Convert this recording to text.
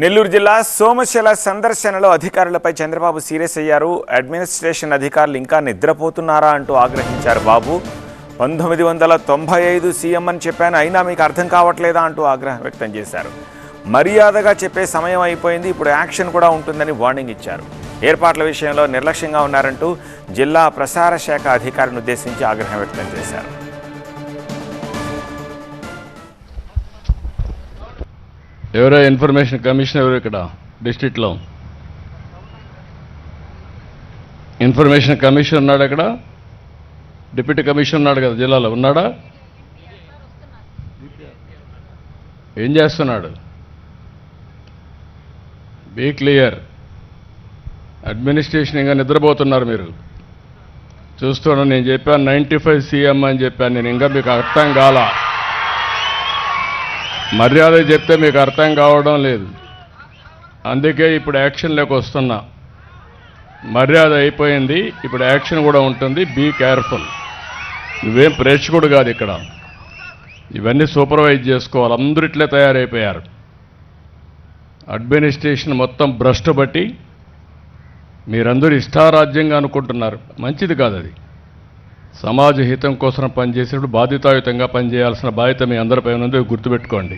నెల్లూరు జిల్లా సోమశిల సందర్శనలో అధికారులపై చంద్రబాబు సీరియస్ అయ్యారు. అడ్మినిస్ట్రేషన్ అధికారులు ఇంకా నిద్రపోతున్నారా అంటూ ఆగ్రహించారు బాబు. పంతొమ్మిది వందల తొంభై ఐదు సీఎం అని చెప్పాను అయినా మీకు అర్థం కావట్లేదా అంటూ ఆగ్రహం వ్యక్తం చేశారు. మర్యాదగా చెప్పే సమయం అయిపోయింది ఇప్పుడు యాక్షన్ కూడా ఉంటుందని వార్నింగ్ ఇచ్చారు. ఏర్పాట్ల విషయంలో నిర్లక్ష్యంగా ఉన్నారంటూ జిల్లా ప్రసార శాఖ అధికారిని ఉద్దేశించి ఆగ్రహం వ్యక్తం చేశారు. ఎవరో ఇన్ఫర్మేషన్ కమిషన్ ఎవరు ఇక్కడ డిస్ట్రిక్ట్లో. ఇన్ఫర్మేషన్ కమిషన్ ఉన్నాడు అక్కడ. డిప్యూటీ కమిషన్ ఉన్నాడు కదా జిల్లాలో ఉన్నాడా? ఏం చేస్తున్నాడు? Be clear. అడ్మినిస్ట్రేషన్ ఇంకా నిద్రపోతున్నారు మీరు. చూస్తున్నాను నేను చెప్పాను నైంటీ ఫైవ్ సీఎం అని చెప్పాను నేను ఇంకా మీకు అర్థం కాలా? మర్యాద చెప్తే మీకు అర్థం కావడం లేదు. అందుకే ఇప్పుడు యాక్షన్లోకి వస్తున్నా. మర్యాద అయిపోయింది ఇప్పుడు యాక్షన్ కూడా ఉంటుంది. Be careful. నువ్వేం ప్రేక్షకుడు కాదు ఇక్కడ. ఇవన్నీ సూపర్వైజ్ చేసుకోవాలి. అందరూ ఇట్లే తయారైపోయారు. అడ్మినిస్ట్రేషన్ మొత్తం భ్రష్టు బట్టి మీరందరూ ఇష్టారాజ్యంగా అనుకుంటున్నారు. మంచిది కాదు అది. సమాజ హితం కోసం పనిచేసేటప్పుడు బాధ్యతాయుతంగా పనిచేయాల్సిన బాధ్యత మీ అందరిపై ఉన్నది గుర్తుపెట్టుకోండి.